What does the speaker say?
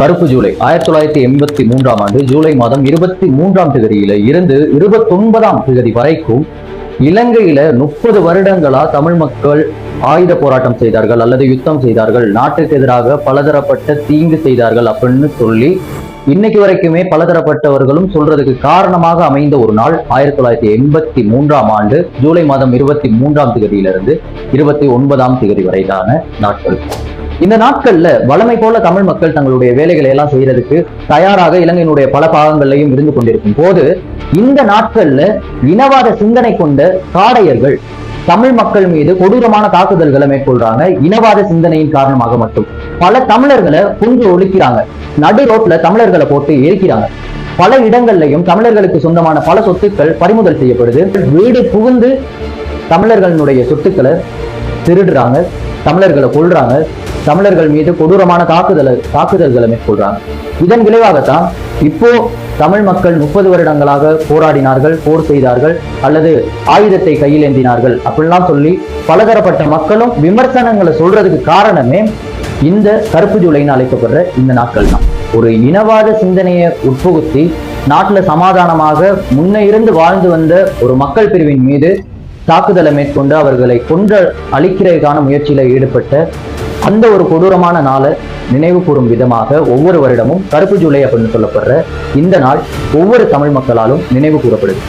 கருப்பு ஜூலை ஆயிரத்தி தொள்ளாயிரத்தி எண்பத்தி மூன்றாம் ஆண்டு ஜூலை மாதம் இருபத்தி மூன்றாம் தேதியில இருந்து இருபத்தி ஒன்பதாம் தேதி வரைக்கும் இலங்கையில முப்பது வருடங்களா தமிழ் மக்கள் ஆயுத போராட்டம் செய்தார்கள் அல்லது யுத்தம் செய்தார்கள். நாட்டுக்கு எதிராக பலதரப்பட்ட தீங்கு செய்தார்கள் அப்படின்னு சொல்லி இன்னைக்கு வரைக்குமே பலதரப்பட்டவர்களும் சொல்றதுக்கு காரணமாக அமைந்த ஒரு நாள் ஆயிரத்தி தொள்ளாயிரத்தி எண்பத்தி மூன்றாம் ஆண்டு ஜூலை மாதம் இருபத்தி மூன்றாம் தேதியிலிருந்து இருபத்தி ஒன்பதாம் தேதி வரைதான நாட்கள். இந்த நாட்கள்ல வளமை போல தமிழ் மக்கள் தங்களுடைய வேலைகளை எல்லாம் செய்யறதுக்கு தயாராக இலங்கையினுடைய பல பாகங்களையும் இருந்து கொண்டிருக்கும் போது இந்த நாட்கள்ல இனவாத சிந்தனை கொண்ட காடையர்கள் தமிழ் மக்கள் மீது கொடூரமான தாக்குதல்களை மேற்கொள்றாங்க. இனவாத சிந்தனையின் காரணமாக மட்டும். பல தமிழர்களை கொன்று ஒழிக்கிறாங்க. நடு ரோட்ல தமிழர்களை போட்டு எரிக்கிறாங்க பல இடங்கள்லையும் தமிழர்களுக்கு சொந்தமான பல சொத்துக்கள் பறிமுதல் செய்யப்படுது. வீடு புகுந்து தமிழர்களுடைய சொத்துக்களை திருடுறாங்க. தமிழர்களை கொல்றாங்க. தமிழர்கள் மீது கொடூரமான தாக்குதலை தாக்குதல்களை மேற்கொள்றாங்க. இதன் விளைவாகத்தான் இப்போ தமிழ் மக்கள் முப்பது வருடங்களாக போராடினார்கள் போர் செய்தார்கள் அல்லது ஆயுதத்தை கையில் ஏந்தினார்கள் அப்படிலாம் சொல்லி பலதரப்பட்ட மக்களும் விமர்சனங்களை சொல்றதுக்கு காரணமே இந்த கருப்பு ஜூலைன்னு அழைக்கப்படுற இந்த நாட்கள் தான் ஒரு இனவாத சிந்தனையை உட்புகுத்தி நாட்டுல சமாதானமாக முன்ன இருந்து வாழ்ந்து வந்த ஒரு மக்கள் பிரிவின் மீது தாக்குதலை மேற்கொண்டு அவர்களை கொன்ற அழிக்கிறதுக்கான முயற்சியில ஈடுபட்ட அந்த ஒரு கொடூரமான நாளை நினைவு கூறும் விதமாக ஒவ்வொரு வருடமும் கருப்பு ஜூலை அப்படின்னு சொல்லப்படுற இந்த நாள் ஒவ்வொரு தமிழ் மக்களாலும் நினைவு கூறப்படுது.